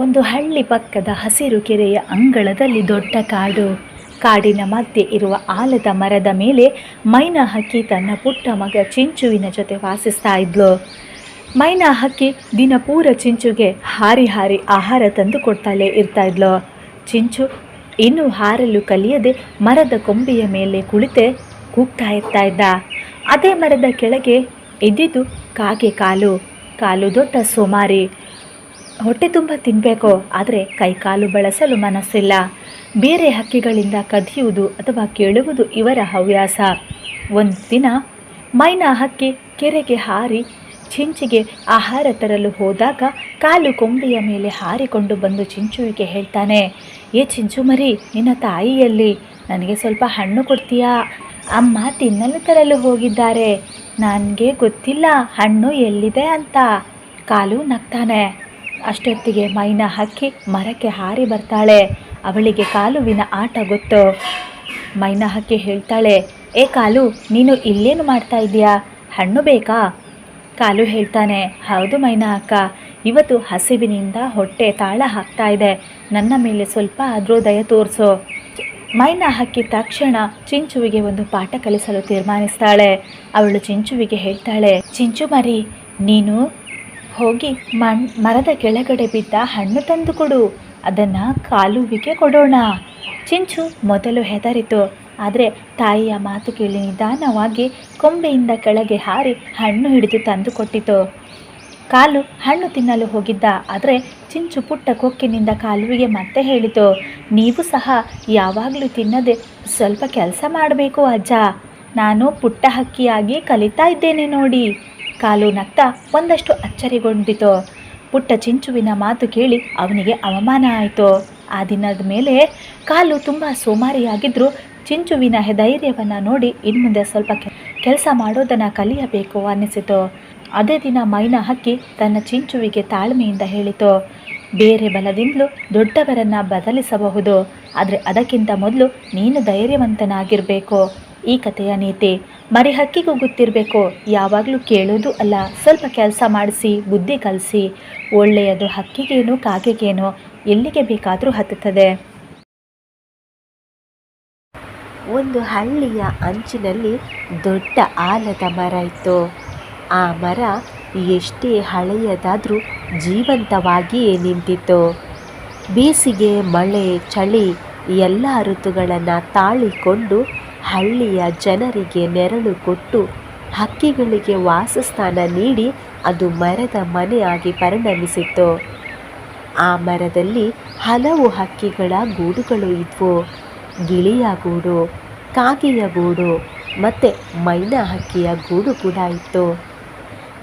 ಒಂದು ಹಳ್ಳಿ ಪಕ್ಕದ ಹಸಿರು ಕೆರೆಯ ಅಂಗಳದಲ್ಲಿ ದೊಡ್ಡ ಕಾಡು. ಕಾಡಿನ ಮಧ್ಯೆ ಇರುವ ಆಲದ ಮರದ ಮೇಲೆ ಮೈನಾ ಹಕ್ಕಿ ತನ್ನ ಪುಟ್ಟ ಮಗ ಚಿಂಚುವಿನ ಜೊತೆ ವಾಸಿಸ್ತಾ ಇದ್ಲು. ಮೈನಾ ಹಕ್ಕಿ ದಿನ ಪೂರ ಚಿಂಚುಗೆ ಹಾರಿ ಹಾರಿ ಆಹಾರ ತಂದು ಕೊಡ್ತಾಳೆ ಇರ್ತಾ ಇದ್ಲು. ಚಿಂಚು ಇನ್ನೂ ಹಾರಲು ಕಲಿಯದೆ ಮರದ ಕೊಂಬೆಯ ಮೇಲೆ ಕುಳಿತೆ ಕೂಗ್ತಾ ಇರ್ತಾ ಇದ್ದ. ಅದೇ ಮರದ ಕೆಳಗೆ ಎದ್ದಿದ್ದು ಕಾಗೆ ಕಾಲು. ಕಾಲು ದೊಡ್ಡ ಸೋಮಾರಿ. ಹೊಟ್ಟೆ ತುಂಬ ತಿನ್ನಬೇಕು ಆದರೆ ಕೈಕಾಲು ಬಳಸಲು ಮನಸ್ಸಿಲ್ಲ. ಬೇರೆ ಹಕ್ಕಿಗಳಿಂದ ಕದಿಯುವುದು ಅಥವಾ ಕೇಳುವುದು ಇವರ ಹವ್ಯಾಸ. ಒಂದು ದಿನ ಮೈನಾ ಹಕ್ಕಿ ಕೆರೆಗೆ ಹಾರಿ ಚಿಂಚಿಗೆ ಆಹಾರ ತರಲು ಹೋದಾಗ ಕಾಲು ಕೊಂಬೆಯ ಮೇಲೆ ಹಾರಿಕೊಂಡು ಬಂದು ಚಿಂಚುವಿಗೆ ಹೇಳ್ತಾನೆ, ಏ ಚಿಂಚು ಮರಿ, ನಿನ್ನ ತಾಯಿಯಲ್ಲಿ ನನಗೆ ಸ್ವಲ್ಪ ಹಣ್ಣು ಕೊಡ್ತೀಯಾ? ಅಮ್ಮ ತಿನ್ನಲು ತರಲು ಹೋಗಿದ್ದಾರೆ. ನನಗೆ ಗೊತ್ತಿಲ್ಲ, ಹಣ್ಣು ಎಲ್ಲಿದೆ ಅಂತ. ಕಾಲು ನಗ್ತಾನೆ. ಅಷ್ಟೊತ್ತಿಗೆ ಮೈನ ಹಕ್ಕಿ ಮರಕ್ಕೆ ಹಾರಿ ಬರ್ತಾಳೆ. ಅವಳಿಗೆ ಕಾಲುವಿನ ಆಟ ಗೊತ್ತು. ಮೈನ ಹಕ್ಕಿ ಹೇಳ್ತಾಳೆ, ಏ ಕಾಲು, ನೀನು ಇಲ್ಲೇನು ಮಾಡ್ತಾ ಇದೀಯಾ ಹಣ್ಣು ಬೇಕಾ? ಕಾಲು ಹೇಳ್ತಾನೆ, ಹೌದು ಮೈನಾ ಅಕ್ಕ, ಇವತ್ತು ಹಸಿವಿನಿಂದ ಹೊಟ್ಟೆ ತಾಳ ಹಾಕ್ತಾ ಇದೆ. ನನ್ನ ಮೇಲೆ ಸ್ವಲ್ಪ ಆದರೂ ದಯ ತೋರಿಸು. ಮೈನಾ ಹಕ್ಕಿ ತಕ್ಷಣ ಚಿಂಚುವಿಗೆ ಒಂದು ಪಾಠ ಕಲಿಸಲು ತೀರ್ಮಾನಿಸ್ತಾಳೆ. ಅವಳು ಚಿಂಚುವಿಗೆ ಹೇಳ್ತಾಳೆ, ಚಿಂಚು ಮರಿ, ನೀನು ಹೋಗಿ ಮಣ್ ಮರದ ಕೆಳಗಡೆ ಬಿದ್ದ ಹಣ್ಣು ತಂದು ಕೊಡು. ಅದನ್ನು ಕಾಲುವಿಗೆ ಕೊಡೋಣ. ಚಿಂಚು ಮೊದಲು ಹೆದರಿತು. ಆದರೆ ತಾಯಿಯ ಮಾತು ಕೇಳಿ ನಿಧಾನವಾಗಿ ಕೊಂಬೆಯಿಂದ ಕೆಳಗೆ ಹಾರಿ ಹಣ್ಣು ಹಿಡಿದು ತಂದು ಕೊಟ್ಟಿತು. ಕಾಲು ಹಣ್ಣು ತಿನ್ನಲು ಹೋಗಿದ್ದ. ಆದರೆ ಚಿಂಚು ಪುಟ್ಟ ಕೊಕ್ಕಿನಿಂದ ಕಾಲುವಿಗೆ ಮತ್ತೆ ಹೇಳಿತು, ನೀವು ಸಹ ಯಾವಾಗಲೂ ತಿನ್ನದೆ ಸ್ವಲ್ಪ ಕೆಲಸ ಮಾಡಬೇಕು ಅಜ್ಜ. ನಾನು ಪುಟ್ಟ ಹಕ್ಕಿಯಾಗಿ ಕಲಿತಾ ಇದ್ದೇನೆ ನೋಡಿ. ಕಾಲು ನಗ್ತಾ ಒಂದಷ್ಟು ಅಚ್ಚರಿಗೊಂಡಿತು. ಪುಟ್ಟ ಚಿಂಚುವಿನ ಮಾತು ಕೇಳಿ ಅವನಿಗೆ ಅವಮಾನ ಆಯಿತು. ಆ ದಿನದ ಮೇಲೆ ಕಾಲು ತುಂಬ ಸೋಮಾರಿಯಾಗಿದ್ದರೂ ಚಿಂಚುವಿನ ಧೈರ್ಯವನ್ನು ನೋಡಿ ಇನ್ಮುಂದೆ ಸ್ವಲ್ಪ ಕೆಲಸ ಮಾಡೋದನ್ನು ಕಲಿಯಬೇಕು ಅನ್ನಿಸಿತು. ಅದೇ ದಿನ ಮೈನ ಹಕ್ಕಿ ತನ್ನ ಚಿಂಚುವಿಗೆ ತಾಳ್ಮೆಯಿಂದ ಹೇಳಿತು. ಬೇರೆ ಬಲದಿಂದಲೂ ದೊಡ್ಡವರನ್ನು ಬದಲಿಸಬಹುದು. ಆದರೆ ಅದಕ್ಕಿಂತ ಮೊದಲು ನೀನು ಧೈರ್ಯವಂತನಾಗಿರಬೇಕು. ಈ ಕಥೆಯ ನೀತಿ ಮರಿ ಹಕ್ಕಿಗೂ ಗೊತ್ತಿರಬೇಕು? ಯಾವಾಗಲೂ ಕೇಳೋದು ಅಲ್ಲ. ಸ್ವಲ್ಪ ಕೆಲಸ ಮಾಡಿಸಿ, ಬುದ್ಧಿ ಕಲಿಸಿ. ಒಳ್ಳೆಯದು ಹಕ್ಕಿಗೇನು, ಕಾಗೆಗೇನು, ಎಲ್ಲಿಗೆ ಬೇಕಾದರೂ ಹತ್ತುತ್ತದೆ. ಒಂದು ಹಳ್ಳಿಯ ಅಂಚಿನಲ್ಲಿ ದೊಡ್ಡ ಆಲದ ಮರ ಇತ್ತು. ಆ ಮರ ಎಷ್ಟೇ ಹಳೆಯದಾದರೂ ಜೀವಂತವಾಗಿಯೇ ನಿಂತಿತ್ತು. ಬೇಸಿಗೆ, ಮಳೆ, ಚಳಿ, ಎಲ್ಲ ಋತುಗಳನ್ನು ತಾಳಿಕೊಂಡು ಹಳ್ಳಿಯ ಜನರಿಗೆ ನೆರಳು ಕೊಟ್ಟು ಹಕ್ಕಿಗಳಿಗೆ ವಾಸಸ್ಥಾನ ನೀಡಿ ಅದು ಮರದ ಮನೆಯಾಗಿ ಪರಿಣಮಿಸಿತ್ತು. ಆ ಮರದಲ್ಲಿ ಹಲವು ಹಕ್ಕಿಗಳ ಗೂಡುಗಳು ಇದ್ವು. ಗಿಳಿಯ ಗೂಡು, ಕಾಗೆಯ ಗೂಡು ಮತ್ತು ಮೈನಾ ಹಕ್ಕಿಯ ಗೂಡು ಕೂಡ ಇತ್ತು.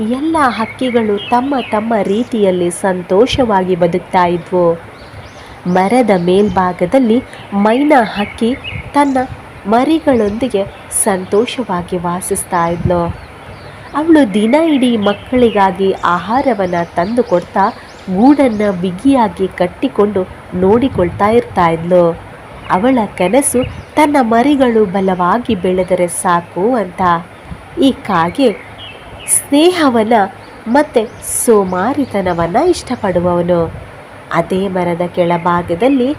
ಎಲ್ಲ ಹಕ್ಕಿಗಳು ತಮ್ಮ ತಮ್ಮ ರೀತಿಯಲ್ಲಿ ಸಂತೋಷವಾಗಿ ಬದುಕ್ತಾ ಇದ್ವು. ಮರದ ಮೇಲ್ಭಾಗದಲ್ಲಿ ಮೈನಾ ಹಕ್ಕಿ ತನ್ನ ಮರಿಗಳೊಂದಿಗೆ ಸಂತೋಷವಾಗಿ ವಾಸಿಸ್ತಾ ಇದ್ಲು. ಅವಳು ದಿನ ಇಡೀ ಮಕ್ಕಳಿಗಾಗಿ ಆಹಾರವನ್ನು ತಂದು ಕೊಡ್ತಾ ಗೂಡನ್ನು ಬಿಗಿಯಾಗಿ ಕಟ್ಟಿಕೊಂಡು ನೋಡಿಕೊಳ್ತಾ ಇರ್ತಾ ಇದ್ಲು. ಅವಳ ಕನಸು ತನ್ನ ಮರಿಗಳು ಬಲವಾಗಿ ಬೆಳೆದರೆ ಸಾಕು ಅಂತ. ಈ ಕಾಗೆ ಸ್ನೇಹವನ್ನು ಮತ್ತು ಸೋಮಾರಿತನವನ್ನು ಇಷ್ಟಪಡುವವನು. ಅದೇ ಮರದ ಕೆಳಭಾಗದಲ್ಲಿ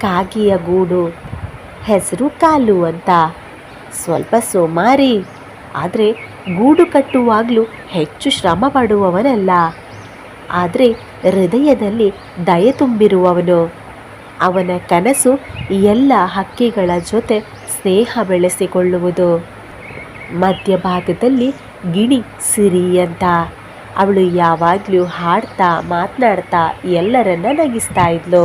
ಕಾಗಿಯ ಗೂಡು. ಹೆಸರು ಕಾಲು ಅಂತ. ಸ್ವಲ್ಪ ಸೋಮಾರಿ, ಆದರೆ ಗೂಡು ಕಟ್ಟುವಾಗಲೂ ಹೆಚ್ಚು ಶ್ರಮ ಪಡುವವನಲ್ಲ. ಆದರೆ ಹೃದಯದಲ್ಲಿ ದಯೆ ತುಂಬಿರುವವನು. ಅವನ ಕನಸು ಎಲ್ಲ ಹಕ್ಕಿಗಳ ಜೊತೆ ಸ್ನೇಹ ಬೆಳೆಸಿಕೊಳ್ಳುವುದು. ಮಧ್ಯಭಾಗದಲ್ಲಿ ಗಿಣಿ ಸಿರಿ ಅಂತ. ಅವಳು ಯಾವಾಗಲೂ ಹಾಡ್ತಾ ಮಾತನಾಡ್ತಾ ಎಲ್ಲರನ್ನ ನಗಿಸ್ತಾ ಇದ್ಲು.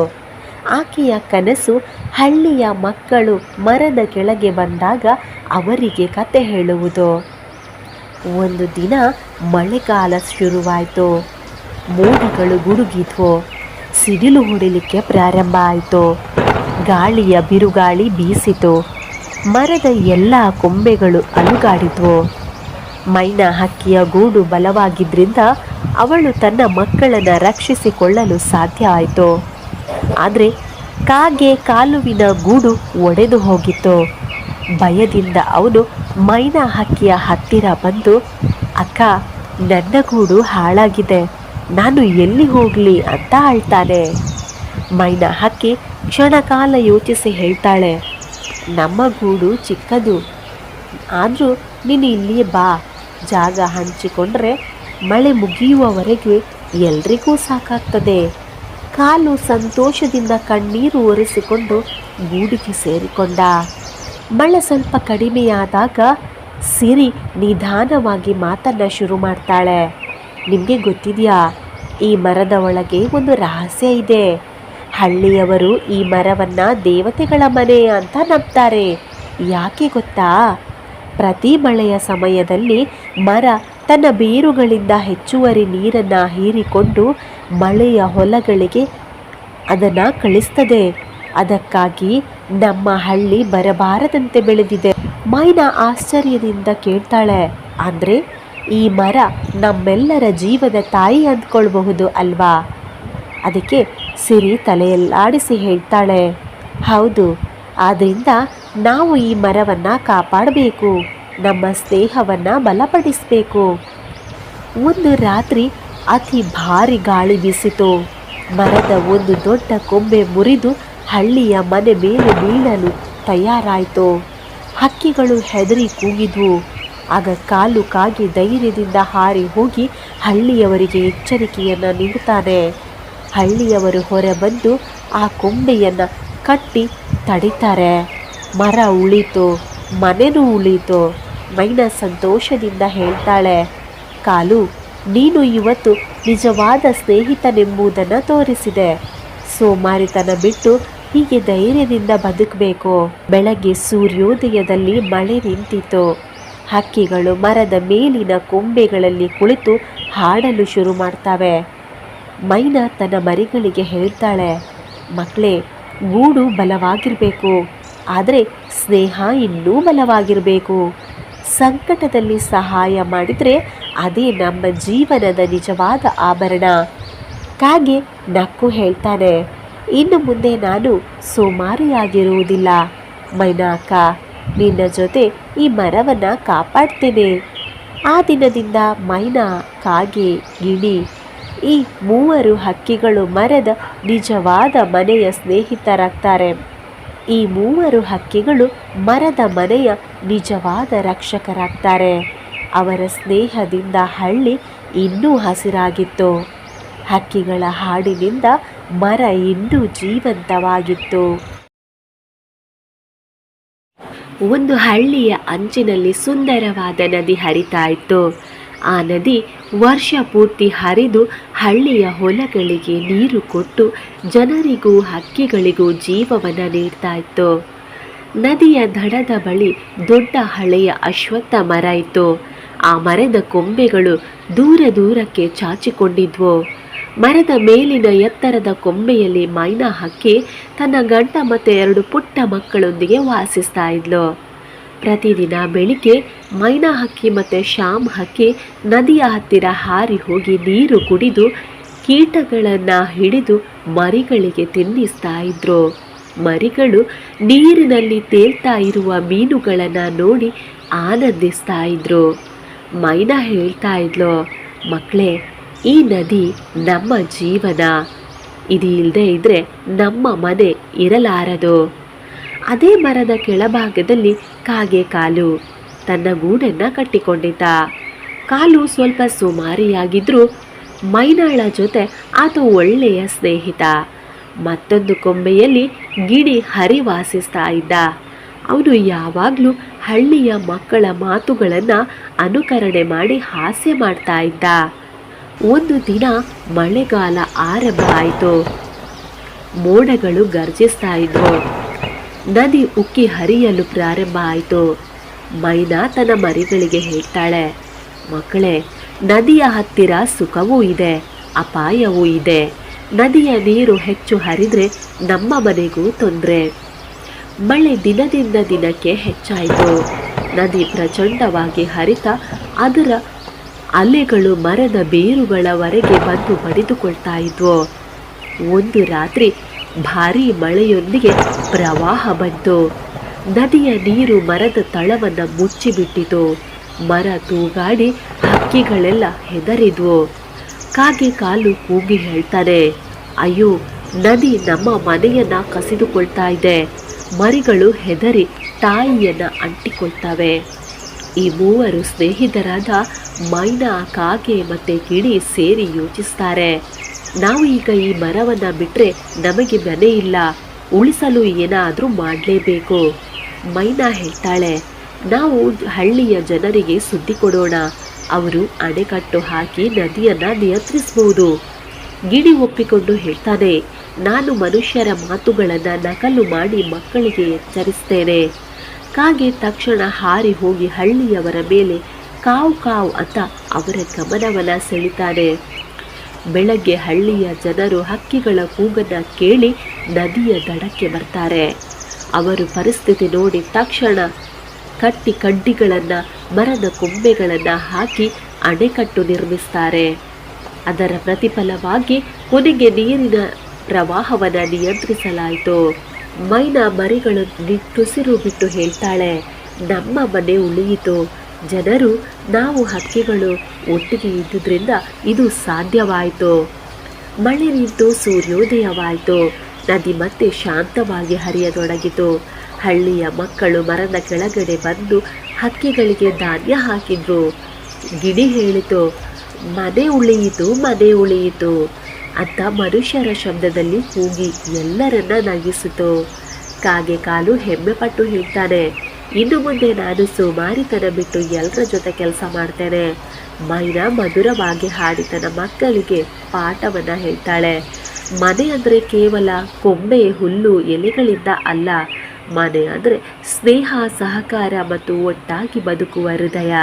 ಆಕೆಯ ಕನಸು ಹಳ್ಳಿಯ ಮಕ್ಕಳು ಮರದ ಕೆಳಗೆ ಬಂದಾಗ ಅವರಿಗೆ ಕತೆ ಹೇಳುವುದು. ಒಂದು ದಿನ ಮಳೆಗಾಲ ಶುರುವಾಯಿತು. ಮೋಡಿಗಳು ಗುಡುಗಿದ್ವು. ಸಿಡಿಲು ಹೊಡಿಲಿಕ್ಕೆ ಪ್ರಾರಂಭ ಆಯಿತು. ಗಾಳಿಯ ಬಿರುಗಾಳಿ ಬೀಸಿತು. ಮರದ ಎಲ್ಲ ಕೊಂಬೆಗಳು ಅಲುಗಾಡಿದ್ವು. ಮೈನ ಹಕ್ಕಿಯ ಗೂಡು ಬಲವಾಗಿದ್ದರಿಂದ ಅವಳು ತನ್ನ ಮಕ್ಕಳನ್ನು ರಕ್ಷಿಸಿಕೊಳ್ಳಲು ಸಾಧ್ಯ ಆಯಿತು. ಆದರೆ ಕಾಗೆ ಕಾಲುವಿನ ಗೂಡು ಒಡೆದು ಹೋಗಿತ್ತು. ಭಯದಿಂದ ಅವನು ಮೈನ ಹಕ್ಕಿಯ ಹತ್ತಿರ ಬಂದು, ಅಕ್ಕ, ನನ್ನ ಗೂಡು ಹಾಳಾಗಿದೆ. ನಾನು ಎಲ್ಲಿ ಹೋಗಲಿ ಅಂತ ಅಳ್ತಾನೆ. ಮೈನ ಹಕ್ಕಿ ಕ್ಷಣಕಾಲ ಯೋಚಿಸಿ ಹೇಳ್ತಾಳೆ, ನಮ್ಮ ಗೂಡು ಚಿಕ್ಕದು. ಆದರೂ ನೀನು ಇಲ್ಲಿಯೇ ಬಾ. ಜಾಗ ಹಂಚಿಕೊಂಡ್ರೆ ಮಳೆ ಮುಗಿಯುವವರೆಗೆ ಎಲ್ರಿಗೂ ಸಾಕಾಗ್ತದೆ. ಕಾಲು ಸಂತೋಷದಿಂದ ಕಣ್ಣೀರು ಒರೆಸಿಕೊಂಡು ಗೂಡಿಗೆ ಸೇರಿಕೊಂಡ. ಮಳೆ ಸ್ವಲ್ಪ ಕಡಿಮೆಯಾದಾಗ ಸಿರಿ ನಿಧಾನವಾಗಿ ಮಾತನ್ನ ಶುರು ಮಾಡ್ತಾಳೆ. ನಿಮಗೆ ಗೊತ್ತಿದೆಯಾ, ಈ ಮರದ ಒಳಗೆ ಒಂದು ರಹಸ್ಯ ಇದೆ. ಹಳ್ಳಿಯವರು ಈ ಮರವನ್ನು ದೇವತೆಗಳ ಮನೆ ಅಂತ ನಂಬ್ತಾರೆ. ಯಾಕೆ ಗೊತ್ತಾ? ಪ್ರತಿ ಮಳೆಯ ಸಮಯದಲ್ಲಿ ಮರ ತನ್ನ ಬೇರುಗಳಿಂದ ಹೆಚ್ಚುವರಿ ನೀರನ್ನು ಹೀರಿಕೊಂಡು ಮಳೆಯ ಹೊಲಗಳಿಗೆ ಅದನ್ನು ಕಳಿಸ್ತದೆ. ಅದಕ್ಕಾಗಿ ನಮ್ಮ ಹಳ್ಳಿ ಬರಬಾರದಂತೆ ಬೆಳೆದಿದೆ. ಮೈನಾ ಆಶ್ಚರ್ಯದಿಂದ ಕೇಳ್ತಾಳೆ, ಅಂದರೆ ಈ ಮರ ನಮ್ಮೆಲ್ಲರ ಜೀವದ ತಾಯಿ ಅಂದ್ಕೊಳ್ಬಹುದು ಅಲ್ವಾ? ಅದಕ್ಕೆ ಸಿರಿ ತಲೆಯಲ್ಲಾಡಿಸಿ ಹೇಳ್ತಾಳೆ, ಹೌದು ಆದ್ದರಿಂದ ನಾವು ಈ ಮರವನ್ನು ಕಾಪಾಡಬೇಕು. ನಮ್ಮ ಸ್ನೇಹವನ್ನು ಬಲಪಡಿಸಬೇಕು. ಒಂದು ರಾತ್ರಿ ಅತಿ ಭಾರಿ ಗಾಳಿ ಬೀಸಿತು. ಮರದ ಒಂದು ದೊಡ್ಡ ಕೊಂಬೆ ಮುರಿದು ಹಳ್ಳಿಯ ಮನೆ ಮೇಲೆ ಬೀಳಲು ತಯಾರಾಯಿತು. ಹಕ್ಕಿಗಳು ಹೆದರಿ ಕೂಗಿದ್ವು. ಆಗ ಕಾಲು ಕಾಗಿ ಧೈರ್ಯದಿಂದ ಹಾರಿ ಹೋಗಿ ಹಳ್ಳಿಯವರಿಗೆ ಎಚ್ಚರಿಕೆಯನ್ನು ನೀಡುತ್ತಾನೆ. ಹಳ್ಳಿಯವರು ಹೊರಬಂದು ಆ ಕೊಂಬೆಯನ್ನು ಕಟ್ಟಿ ತಡಿತಾರೆ. ಮರ ಉಳಿತು, ಮನೆನೂ ಉಳಿತು. ಮೈನ ಸಂತೋಷದಿಂದ ಹೇಳ್ತಾಳೆ, ಕಾಲು, ನೀನು ಇವತ್ತು ನಿಜವಾದ ಸ್ನೇಹಿತನೆಂಬುದನ್ನು ತೋರಿಸಿದೆ. ಸೋಮಾರಿತನ ಬಿಟ್ಟು ಹೀಗೆ ಧೈರ್ಯದಿಂದ ಬದುಕಬೇಕು. ಬೆಳಗ್ಗೆ ಸೂರ್ಯೋದಯದಲ್ಲಿ ಮಳೆ ನಿಂತಿತು ಹಕ್ಕಿಗಳು ಮರದ ಮೇಲಿನ ಕೊಂಬೆಗಳಲ್ಲಿ ಕುಳಿತು ಹಾಡಲು ಶುರು ಮಾಡ್ತವೆ. ಮೈನಾ ತನ್ನ ಮರಿಗಳಿಗೆ ಹೇಳ್ತಾಳೆ ಮಕ್ಕಳೇ ಗೂಡು ಬಲವಾಗಿರಬೇಕು. ಆದರೆ ಸ್ನೇಹ ಇನ್ನೂ ಬಲವಾಗಿರಬೇಕು. ಸಂಕಟದಲ್ಲಿ ಸಹಾಯ ಮಾಡಿದರೆ ಅದೇ ನಮ್ಮ ಜೀವನದ ನಿಜವಾದ ಆಭರಣ. ಕಾಗೆ ನಕ್ಕು ಹೇಳ್ತಾನೆ, ಇನ್ನು ಮುಂದೆ ನಾನು ಸೋಮಾರಿಯಾಗಿರುವುದಿಲ್ಲ. ಮೈನಾಕ, ನಿನ್ನ ಜೊತೆ ಈ ಮರವನ್ನು ಕಾಪಾಡ್ತೇನೆ. ಆ ದಿನದಿಂದ ಮೈನಾ, ಕಾಗೆ, ಗಿಣಿ, ಈ ಮೂವರು ಹಕ್ಕಿಗಳು ಮರದ ನಿಜವಾದ ಮನೆಯ ಸ್ನೇಹಿತರಾಗ್ತಾರೆ. ಈ ಮೂವರು ಹಕ್ಕಿಗಳು ಮರದ ಮನೆಯ ನಿಜವಾದ ರಕ್ಷಕರಾಗ್ತಾರೆ. ಅವರ ಸ್ನೇಹದಿಂದ ಹಳ್ಳಿ ಇನ್ನೂ ಹಸಿರಾಗಿತ್ತು. ಹಕ್ಕಿಗಳ ಹಾಡಿನಿಂದ ಮರ ಇನ್ನೂ ಜೀವಂತವಾಗಿತ್ತು. ಒಂದು ಹಳ್ಳಿಯ ಅಂಚಿನಲ್ಲಿ ಸುಂದರವಾದ ನದಿ ಹರಿತಾ ಇತ್ತು. ಆ ನದಿ ವರ್ಷ ಪೂರ್ತಿ ಹರಿದು ಹಳ್ಳಿಯ ಹೊಲಗಳಿಗೆ ನೀರು ಕೊಟ್ಟು ಜನರಿಗೂ ಹಕ್ಕಿಗಳಿಗೂ ಜೀವವನ್ನು ನೀಡ್ತಾ ಇತ್ತು ನದಿಯ ದಡದ ಬಳಿ ದೊಡ್ಡ ಹಳೆಯ ಅಶ್ವತ್ಥ ಮರ ಇತ್ತು. ಆ ಮರದ ಕೊಂಬೆಗಳು ದೂರ ದೂರಕ್ಕೆ ಚಾಚಿಕೊಂಡಿದ್ವು. ಮರದ ಮೇಲಿನ ಎತ್ತರದ ಕೊಂಬೆಯಲ್ಲಿ ಮೈನಾ ಹಕ್ಕಿ ತನ್ನ ಗಂಡ ಮತ್ತು ಎರಡು ಪುಟ್ಟ ಮಕ್ಕಳೊಂದಿಗೆ ವಾಸಿಸ್ತಾ ಇದ್ಲು. ಪ್ರತಿದಿನ ಬೆಳಿಗ್ಗೆ ಮೈನಾ ಹಕ್ಕಿ ಮತ್ತು ಶ್ಯಾಮ್ ಹಕ್ಕಿ ನದಿಯ ಹತ್ತಿರ ಹಾರಿ ಹೋಗಿ ನೀರು ಕುಡಿದು ಕೀಟಗಳನ್ನು ಹಿಡಿದು ಮರಿಗಳಿಗೆ ತಿನ್ನಿಸ್ತಾ ಇದ್ರು. ಮರಿಗಳು ನೀರಿನಲ್ಲಿ ತೇಲ್ತಾ ಇರುವ ಮೀನುಗಳನ್ನು ನೋಡಿ ಆನಂದಿಸ್ತಾ ಇದ್ರು. ಮೈನಾ ಹೇಳ್ತಾ ಇದ್ಲು ಮಕ್ಕಳೇ ಈ ನದಿ ನಮ್ಮ ಜೀವನ. ಇದು ಇಲ್ಲದೆ ಇದ್ದರೆ ನಮ್ಮ ಮನೆ ಇರಲಾರದು. ಅದೇ ಮರದ ಕೆಳಭಾಗದಲ್ಲಿ ಕಾಗೆ ಕಾಲು. ತನ್ನ ಗೂಡನ್ನು ಕಟ್ಟಿಕೊಂಡಿದ್ದ. ಕಾಲು ಸ್ವಲ್ಪ ಸುಮಾರಿಯಾಗಿದ್ರು ಮೈನಾಳ ಜೊತೆ ಆತ ಒಳ್ಳೆಯ ಸ್ನೇಹಿತ. ಮತ್ತೊಂದು ಕೊಂಬೆಯಲ್ಲಿ ಗಿಣಿ ಹರಿ ವಾಸಿಸ್ತಾ ಇದ್ದ. ಅವನು ಯಾವಾಗಲೂ ಹಳ್ಳಿಯ ಮಕ್ಕಳ ಮಾತುಗಳನ್ನು ಅನುಕರಣೆ ಮಾಡಿ ಹಾಸ್ಯ ಮಾಡ್ತಾ ಇದ್ದ. ಒಂದು ದಿನ ಮಳೆಗಾಲ ಆರಂಭ ಆಯಿತು. ಮೋಡಗಳು ಗರ್ಜಿಸ್ತಾ ಇದ್ವು. ನದಿ ಉಕ್ಕಿ ಹರಿಯಲು ಪ್ರಾರಂಭ ಆಯಿತು. ಮೈನಾ ತನ್ನ ಮರಿಗಳಿಗೆ ಹೇಳ್ತಾಳೆ, ಮಕ್ಕಳೇ, ನದಿಯ ಹತ್ತಿರ ಸುಖವೂ ಇದೆ, ಅಪಾಯವೂ ಇದೆ. ನದಿಯ ನೀರು ಹೆಚ್ಚು ಹರಿದ್ರೆ ನಮ್ಮ ಮನೆಗೂ ತೊಂದರೆ. ಮಳೆ ದಿನದಿಂದ ದಿನಕ್ಕೆ ಹೆಚ್ಚಾಯಿತು. ನದಿ ಪ್ರಚಂಡವಾಗಿ ಹರಿತ ಅದರ ಅಲೆಗಳು ಮರದ ಬೇರುಗಳವರೆಗೆ ಬಂದು ಬಡಿದುಕೊಳ್ತಾ ಇದ್ವು. ಒಂದು ರಾತ್ರಿ ಭಾರೀ ಮಳೆಯೊಂದಿಗೆ ಪ್ರವಾಹ ಬಂತು. ನದಿಯ ನೀರು ಮರದ ತಳವನ್ನು ಮುಚ್ಚಿಬಿಟ್ಟಿತು. ಮರ ತೂಗಾಡಿ ಹಕ್ಕಿಗಳೆಲ್ಲ ಹೆದರಿದ್ವು. ಕಾಗೆ ಕಾಲು ಕೂಗಿ ಹೇಳ್ತಾನೆ, ಅಯ್ಯೋ, ನದಿ ನಮ್ಮ ಮನೆಯನ್ನ ಕಸಿದುಕೊಳ್ತಾ ಇದೆ. ಮರಿಗಳು ಹೆದರಿ ತಾಯಿಯನ್ನ ಅಂಟಿಕೊಳ್ತವೆ. ಈ ಮೂವರು ಸ್ನೇಹಿತರಾದ ಮೈನಾ, ಕಾಗೆ ಮತ್ತೆ ಗಿಳಿ ಸೇರಿ ಯೋಚಿಸ್ತಾರೆ. ನಾವು ಈಗ ಈ ಮರವನ್ನು ಬಿಟ್ಟರೆ ನಮಗೆ ಮನೆ ಇಲ್ಲ. ಉಳಿಸಲು ಏನಾದರೂ ಮಾಡಲೇಬೇಕು. ಮೈನಾ ಹೇಳ್ತಾಳೆ, ನಾವು ಹಳ್ಳಿಯ ಜನರಿಗೆ ಸುದ್ದಿ ಕೊಡೋಣ. ಅವರು ಅಣೆಕಟ್ಟು ಹಾಕಿ ನದಿಯನ್ನು ನಿಯಂತ್ರಿಸಬಹುದು ಗಿಡಿ ಒಪ್ಪಿಕೊಂಡು ಹೇಳ್ತಾನೆ, ನಾನು ಮನುಷ್ಯರ ಮಾತುಗಳನ್ನು ನಕಲು ಮಾಡಿ ಮಕ್ಕಳಿಗೆ ಎಚ್ಚರಿಸ್ತೇನೆ. ಕಾಗೆ ತಕ್ಷಣ ಹಾರಿ ಹೋಗಿ ಹಳ್ಳಿಯವರ ಮೇಲೆ ಕಾವು ಕಾವು ಅಂತ ಅವರ ಗಮನವನ್ನು ಸೆಳಿತಾನೆ. ಬೆಳಗ್ಗೆ ಹಳ್ಳಿಯ ಜನರು ಹಕ್ಕಿಗಳ ಕೂಗನ್ನು ಕೇಳಿ ನದಿಯ ದಡಕ್ಕೆ ಬರ್ತಾರೆ. ಅವರು ಪರಿಸ್ಥಿತಿ ನೋಡಿ ತಕ್ಷಣ ಕಟ್ಟಿ ಕಡ್ಡಿಗಳನ್ನು, ಮರದ ಕೊಂಬೆಗಳನ್ನು ಹಾಕಿ ಅಣೆಕಟ್ಟು ನಿರ್ಮಿಸ್ತಾರೆ. ಅದರ ಪ್ರತಿಫಲವಾಗಿ ಕೊನೆಗೆ ನೀರಿನ ಪ್ರವಾಹವನ್ನು ನಿಯಂತ್ರಿಸಲಾಯಿತು. ಮೈನಾ ಮರಿಗಳು ನಿಟ್ಟುಸಿರು ಬಿಟ್ಟು ಹೇಳ್ತಾಳೆ, ನಮ್ಮ ಮನೆ ಉಳಿಯಿತು. ಜನರು, ನಾವು ಹಕ್ಕಿಗಳು. ಒಟ್ಟಿಗೆ ಇದ್ದುದರಿಂದ ಇದು ಸಾಧ್ಯವಾಯಿತು. ಮಳೆ ನಿಂತು ಸೂರ್ಯೋದಯವಾಯಿತು. ನದಿ ಮತ್ತೆ ಶಾಂತವಾಗಿ ಹರಿಯತೊಡಗಿತು. ಹಳ್ಳಿಯ ಮಕ್ಕಳು ಮರದ ಕೆಳಗಡೆ ಬಂದು ಹಕ್ಕಿಗಳಿಗೆ ಧಾನ್ಯ ಹಾಕಿದ್ರು. ಗಿಡಿ ಹೇಳಿತು, ಮನೆ ಉಳಿಯಿತು ಮನೆ ಉಳಿಯಿತು. ಅಂತ ಮನುಷ್ಯರ ಶಬ್ದದಲ್ಲಿ ಕೂಗಿ ಎಲ್ಲರನ್ನ ನಗಿಸಿತು. ಕಾಗೆ ಕಾಲು ಹೆಮ್ಮೆ ಪಟ್ಟು ಹೇಳ್ತಾನೆ, ಇನ್ನು ಮುಂದೆ ನಾನು ಸುಮಾರಿತನ ಬಿಟ್ಟು ಎಲ್ಲರ ಜೊತೆ ಕೆಲಸ ಮಾಡ್ತೇನೆ. ಮೈನಾ ಮಧುರವಾಗಿ ಹಾಡಿ ತನ್ನ ಮಕ್ಕಳಿಗೆ ಪಾಠವನ್ನು ಹೇಳ್ತಾಳೆ. ಮನೆ ಅಂದರೆ ಕೇವಲ ಕೊಂಬೆ, ಹುಲ್ಲು, ಎಲೆಗಳಿಂದ ಅಲ್ಲ. ಮನೆ ಅಂದರೆ ಸ್ನೇಹ, ಸಹಕಾರ ಮತ್ತು ಒಟ್ಟಾಗಿ ಬದುಕುವ ಹೃದಯ.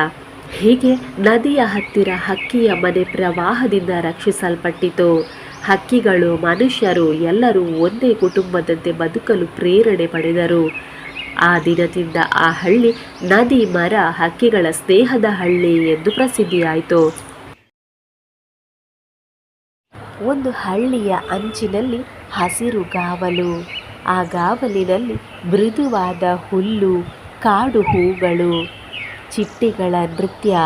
ಹೀಗೆ ನದಿಯ ಹತ್ತಿರ ಹಕ್ಕಿಯ ಮನೆ ಪ್ರವಾಹದಿಂದ ರಕ್ಷಿಸಲ್ಪಟ್ಟಿತು. ಹಕ್ಕಿಗಳು ಮನುಷ್ಯರು ಎಲ್ಲರೂ ಒಂದೇ ಕುಟುಂಬದಂತೆ ಬದುಕಲು ಪ್ರೇರಣೆ ಪಡೆದರು. ಆ ದಿನದಿಂದ ಆ ಹಳ್ಳಿ ನದಿ, ಮರ, ಹಕ್ಕಿಗಳ ಸ್ನೇಹದ ಹಳ್ಳಿ ಎಂದು ಪ್ರಸಿದ್ಧಿಯಾಯಿತು. ಒಂದು ಹಳ್ಳಿಯ ಅಂಚಿನಲ್ಲಿ ಹಸಿರು ಗಾವಲು. ಆ ಗಾವಲಿನಲ್ಲಿ ಮೃದುವಾದ ಹುಲ್ಲು, ಕಾಡು ಹೂಗಳು, ಚಿಟ್ಟೆಗಳ ನೃತ್ಯ.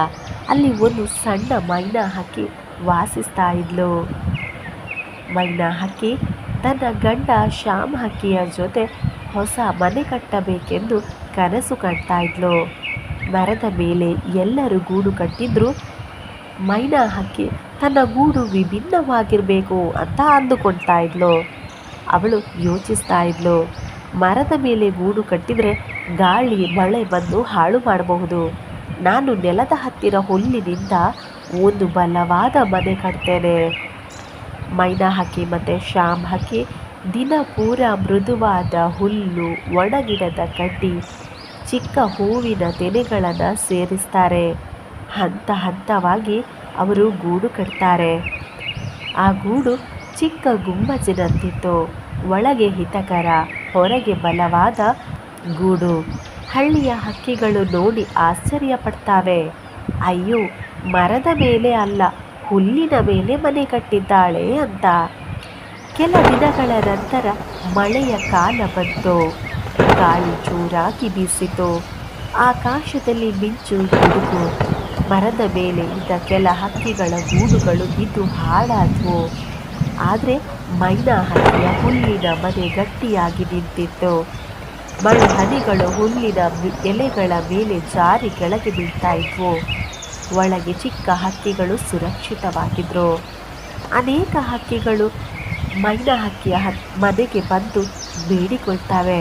ಅಲ್ಲಿ ಒಂದು ಸಣ್ಣ ಮೈನಾ ಹಕ್ಕಿ ವಾಸಿಸ್ತಾ ಇದ್ಲು. ಮೈನಾ ಹಕ್ಕಿ ತನ್ನ ಗಂಡ ಶ್ಯಾಮ್ ಹಕ್ಕಿಯ ಜೊತೆ ಹೊಸ ಮನೆ ಕಟ್ಟಬೇಕೆಂದು ಕನಸು ಕಾಣ್ತಾ ಇದ್ಲು. ಮರದ ಮೇಲೆ ಎಲ್ಲರೂ ಗೂಡು ಕಟ್ಟಿದ್ರು. ಮೈನಾ ಹಾಕಿ ತನ್ನ ಗೂಡು ವಿಭಿನ್ನವಾಗಿರಬೇಕು ಅಂತ ಅಂದುಕೊಳ್ತಾ ಇದ್ಲು. ಅವಳು ಯೋಚಿಸ್ತಾ ಇದ್ಲು. ಮರದ ಮೇಲೆ ಗೂಡು ಕಟ್ಟಿದರೆ ಗಾಳಿ, ಮಳೆ ಬಂದು ಹಾಳು ಮಾಡಬಹುದು. ನಾನು ನೆಲದ ಹತ್ತಿರ ಹುಲ್ಲಿನಿಂದ ಒಂದು ಬಲವಾದ ಮನೆ ಕಟ್ತೇನೆ. ಮೈನ ಹಕ್ಕಿ ಮತ್ತು ಶ್ಯಾಮ್ ಹಕ್ಕಿ ದಿನ ಪೂರ ಮೃದುವಾದ ಹುಲ್ಲು ಒಣಗಿಡದ ಕಡ್ಡಿ, ಚಿಕ್ಕ ಹೂವಿನ ತೆನೆಗಳನ್ನು ಸೇರಿಸ್ತಾರೆ. ಹಂತ ಹಂತವಾಗಿ ಅವರು ಗೂಡು ಕಟ್ತಾರೆ. ಆ ಗೂಡು ಚಿಕ್ಕ ಗುಂಬಜಿನಂತಿತ್ತು ಒಳಗೆ ಹಿತಕರ, ಹೊರಗೆ ಬಲವಾದ ಗೂಡು. ಹಳ್ಳಿಯ ಹಕ್ಕಿಗಳು ನೋಡಿ ಆಶ್ಚರ್ಯ ಪಡ್ತಾವೆ ಅಯ್ಯೋ, ಮರದ ಮೇಲೆ ಅಲ್ಲ, ಹುಲ್ಲಿನ ಮೇಲೆ ಮನೆ ಕಟ್ಟಿದ್ದಾಳೆ ಅಂತ. ಕೆಲ ದಿನಗಳ ನಂತರ ಮಳೆಯ ಕಾಲ ಬಂತು. ಗಾಳಿ ಜೋರಾಗಿ ಬೀಸಿತು. ಆಕಾಶದಲ್ಲಿ ಮಿಂಚು ಗುಡುಗು ಮರದ ಮೇಲೆ ಇದ್ದ ಕೆಲ ಹಕ್ಕಿಗಳ ಗೂಡುಗಳು ಬಿದ್ದು ಹಾಳಾದವು. ಆದರೆ ಮೈನಾ ಹಕ್ಕಿಯ ಹುಲ್ಲಿನ ಮನೆ ಗಟ್ಟಿಯಾಗಿ ನಿಂತಿತ್ತು. ಮರು ಹನಿಗಳು ಹುಲ್ಲಿನ ಎಲೆಗಳ ಮೇಲೆ ಜಾರಿ ಕೆಳಗೆ ಬೀಳ್ತಾ ಇದ್ವು. ಒಳಗೆ ಚಿಕ್ಕ ಹಕ್ಕಿಗಳು ಸುರಕ್ಷಿತವಾಗಿದ್ರು. ಅನೇಕ ಹಕ್ಕಿಗಳು ಮೈನಾ ಹಕ್ಕಿಯ ಹ ಮನೆಗೆ ಬಂದು ಬೇಡಿಕೊಳ್ತವೆ.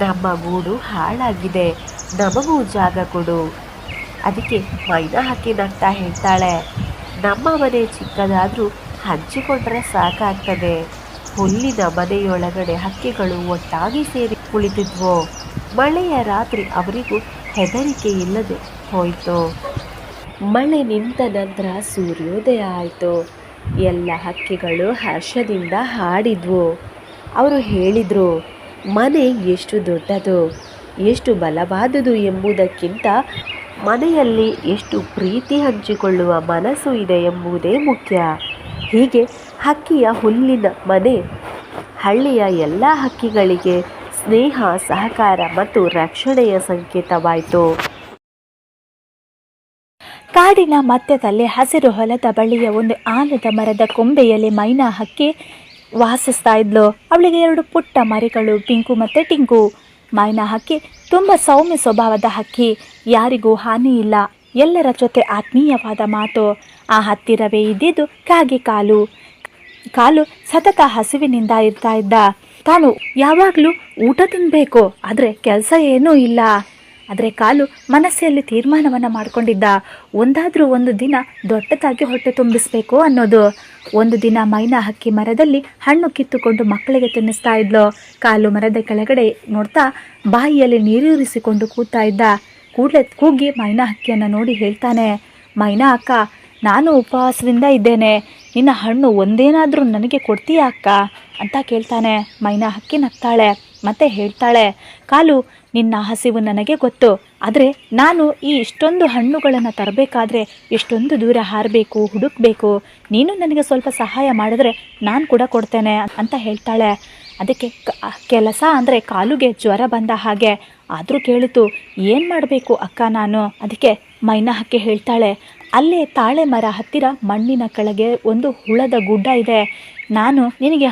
ನಮ್ಮ ಗೂಡು ಹಾಳಾಗಿದೆ. ನಮಗೂ ಜಾಗ ಕೊಡು. ಅದಕ್ಕೆ ಹಕ್ಕಿ ಅಂತ ಹೇಳ್ತಾಳೆ. ನಮ್ಮ ಮನೆ ಚಿಕ್ಕದಾದರೂ ಹಂಚಿಕೊಂಡ್ರೆ ಸಾಕಾಗ್ತದೆ. ಹುಲ್ಲಿನ ಮನೆಯೊಳಗಡೆ ಹಕ್ಕಿಗಳು ಒಟ್ಟಾಗಿ ಸೇರಿ ಕುಳಿತಿದ್ವು. ಮಳೆಯ ರಾತ್ರಿ ಅವರಿಗೂ ಹೆದರಿಕೆ ಇಲ್ಲದೆ ಹೋಯಿತು. ಮಳೆ ನಿಂತ ನಂತರ ಸೂರ್ಯೋದಯ ಆಯಿತು. ಎಲ್ಲ ಹಕ್ಕಿಗಳು ಹರ್ಷದಿಂದ ಹಾಡಿದ್ವು. ಅವರು ಹೇಳಿದರು, ಮನೆ ಎಷ್ಟು ದೊಡ್ಡದು, ಎಷ್ಟು ಬಲವಾದುದು ಎಂಬುದಕ್ಕಿಂತ ಮನೆಯಲ್ಲಿ ಎಷ್ಟು ಪ್ರೀತಿ ಹಂಚಿಕೊಳ್ಳುವ ಮನಸ್ಸು ಇದೆ ಎಂಬುದೇ ಮುಖ್ಯ. ಹೀಗೆ ಹಕ್ಕಿಯ ಹುಲ್ಲಿನ ಮನೆ, ಹಳ್ಳಿಯ ಎಲ್ಲ ಹಕ್ಕಿಗಳಿಗೆ ಸ್ನೇಹ, ಸಹಕಾರ ಮತ್ತು ರಕ್ಷಣೆಯ ಸಂಕೇತವಾಯಿತು. ಕಾಡಿನ ಮಧ್ಯದಲ್ಲಿ ಹಸಿರು ಹೊಲದ ಬಳಿಯ ಒಂದು ಆಲದ ಮರದ ಕೊಂಬೆಯಲ್ಲಿ ಮೈನಾ ಹಕ್ಕಿ ವಾಸಿಸ್ತಾ ಇದ್ಲು. ಅವಳಿಗೆ ಎರಡು ಪುಟ್ಟ ಮರಿಗಳು, ಪಿಂಕು ಮತ್ತು ಟಿಂಕು. ಮೈನಾ ಹಕ್ಕಿ ತುಂಬ ಸೌಮ್ಯ ಸ್ವಭಾವದ ಹಕ್ಕಿ. ಯಾರಿಗೂ ಹಾನಿ ಇಲ್ಲ. ಎಲ್ಲರ ಜೊತೆ ಆತ್ಮೀಯವಾದ ಮಾತು. ಆ ಹತ್ತಿರವೇ ಇದ್ದಿದ್ದು ಕಾಗೆ ಕಾಲು. ಕಾಲು ಸತತ ಹಸಿವಿನಿಂದ ಇರ್ತಾ ಇದ್ದ. ತಾನು ಯಾವಾಗಲೂ ಊಟ ತಿನ್ನಬೇಕು ಆದರೆ ಕೆಲಸ ಏನೂ ಇಲ್ಲ. ಆದರೆ ಕಾಲು ಮನಸ್ಸಲ್ಲಿ ತೀರ್ಮಾನವನ್ನು ಮಾಡಿಕೊಂಡಿದ್ದ. ಒಂದಾದರೂ ಒಂದು ದಿನ ದೊಡ್ಡದಾಗಿ ಹೊಟ್ಟೆ ತುಂಬಿಸಬೇಕು ಅನ್ನೋದು. ಒಂದು ದಿನ ಮೈನಾ ಹಕ್ಕಿ ಮರದಲ್ಲಿ ಹಣ್ಣು ಕಿತ್ತುಕೊಂಡು ಮಕ್ಕಳಿಗೆ ತಿನ್ನಿಸ್ತಾ ಇದ್ಲು. ಕಾಲು ಮರದ ಕೆಳಗಡೆ ನೋಡ್ತಾ ಬಾಯಿಯಲ್ಲಿ ನೀರೂರಿಸಿಕೊಂಡು ಕೂತಾ ಇದ್ದ. ಕೂಡಲೇ ಕೂಗಿ ಮೈನಾ ಹಕ್ಕಿಯನ್ನು ನೋಡಿ ಹೇಳ್ತಾನೆ, ಮೈನಾ ಅಕ್ಕ, ನಾನು ಉಪವಾಸದಿಂದ ಇದ್ದೇನೆ. ನಿನ್ನ ಹಣ್ಣು ಒಂದೇನಾದರೂ ನನಗೆ ಕೊಡ್ತೀಯಾ ಅಕ್ಕ? ಅಂತ ಕೇಳ್ತಾನೆ. ಮೈನಾ ಹಕ್ಕಿ ನಗ್ತಾಳೆ, ಮತ್ತೆ ಹೇಳ್ತಾಳೆ, ಕಾಲು ನಿನ್ನ ಹಸಿವು ನನಗೆ ಗೊತ್ತು. ಆದರೆ ನಾನು ಈ ಇಷ್ಟೊಂದು ಹಣ್ಣುಗಳನ್ನು ತರಬೇಕಾದ್ರೆ ಎಷ್ಟೊಂದು ದೂರ ಹಾರಬೇಕು, ಹುಡುಕಬೇಕು. ನೀನು ನನಗೆ ಸ್ವಲ್ಪ ಸಹಾಯ ಮಾಡಿದ್ರೆ ನಾನು ಕೂಡ ಕೊಡ್ತೇನೆ ಅಂತ ಹೇಳ್ತಾಳೆ. ಅದಕ್ಕೆ ಕೆಲಸ ಅಂದರೆ ಕಾಲುಗೆ ಜ್ವರ ಬಂದ ಹಾಗೆ. ಆದರೂ ಕೇಳಿತು, ಏನು ಮಾಡಬೇಕು ಅಕ್ಕ ನಾನು? ಅದಕ್ಕೆ ಮೈನ ಹೇಳ್ತಾಳೆ, ಅಲ್ಲೇ ತಾಳೆ ಮರ ಹತ್ತಿರ ಮಣ್ಣಿನ ಕೆಳಗೆ ಒಂದು ಹುಳದ ಗುಡ್ಡ ಇದೆ. ನಾನು ನಿನಗೆ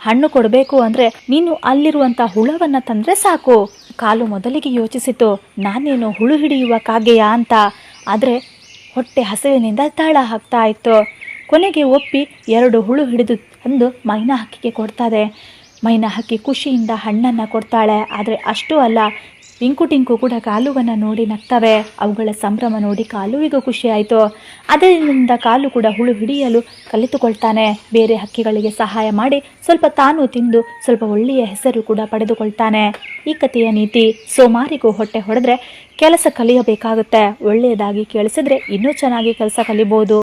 ಹಣ್ಣು ಕೊಡಬೇಕು ಅಂದರೆ ನೀನು ಅಲ್ಲಿರುವಂಥ ಹುಳವನ್ನು ತಂದರೆ ಸಾಕು. ಕಾಲು ಮೊದಲಿಗೆ ಯೋಚಿಸಿತು, ನಾನೇನು ಹುಳು ಹಿಡಿಯುವ ಕಾಗೆಯಾ ಅಂತ. ಆದರೆ ಹೊಟ್ಟೆ ಹಸಿವಿನಿಂದ ತಾಳ ಹಾಕ್ತಾ ಇತ್ತು. ಕೊನೆಗೆ ಒಪ್ಪಿ ಎರಡು ಹುಳು ಹಿಡಿದು ತಂದು ಮೈನಾ ಹಕ್ಕಿಗೆ ಕೊಡ್ತಾರೆ ಮೈನಾ ಹಕ್ಕಿ ಖುಷಿಯಿಂದ ಹಣ್ಣನ್ನು ಕೊಡ್ತಾಳೆ. ಆದರೆ ಅಷ್ಟೂ ಅಲ್ಲ ಟಿಂಕು ಟಿಂಕು ಕೂಡ ಕಾಲುವನ್ನ ನೋಡಿ ನಗ್ತವೆ. ಅವುಗಳ ಸಂಭ್ರಮ ನೋಡಿ ಕಾಲುವಿಗೂ ಖುಷಿ ಆಯಿತು ಅದರಿಂದ ಕಾಲು ಕೂಡ ಹುಳು ಹಿಡಿಯಲು ಕಲಿತುಕೊಳ್ತಾನೆ. ಬೇರೆ ಹಕ್ಕಿಗಳಿಗೆ ಸಹಾಯ ಮಾಡಿ ಸ್ವಲ್ಪ ತಾನು ತಿಂದು ಸ್ವಲ್ಪ ಒಳ್ಳೆಯ ಹೆಸರು ಕೂಡ ಪಡೆದುಕೊಳ್ತಾನೆ. ಈ ಕಥೆಯ ನೀತಿ, ಸೋಮಾರಿಗೂ ಹೊಟ್ಟೆ ಹೊಡೆದ್ರೆ ಕೆಲಸ ಕಲಿಯಬೇಕಾಗುತ್ತೆ. ಒಳ್ಳೆಯದಾಗಿ ಕೇಳಿಸಿದ್ರೆ ಇನ್ನೂ ಚೆನ್ನಾಗಿ ಕೆಲಸ ಕಲಿಬೋದು.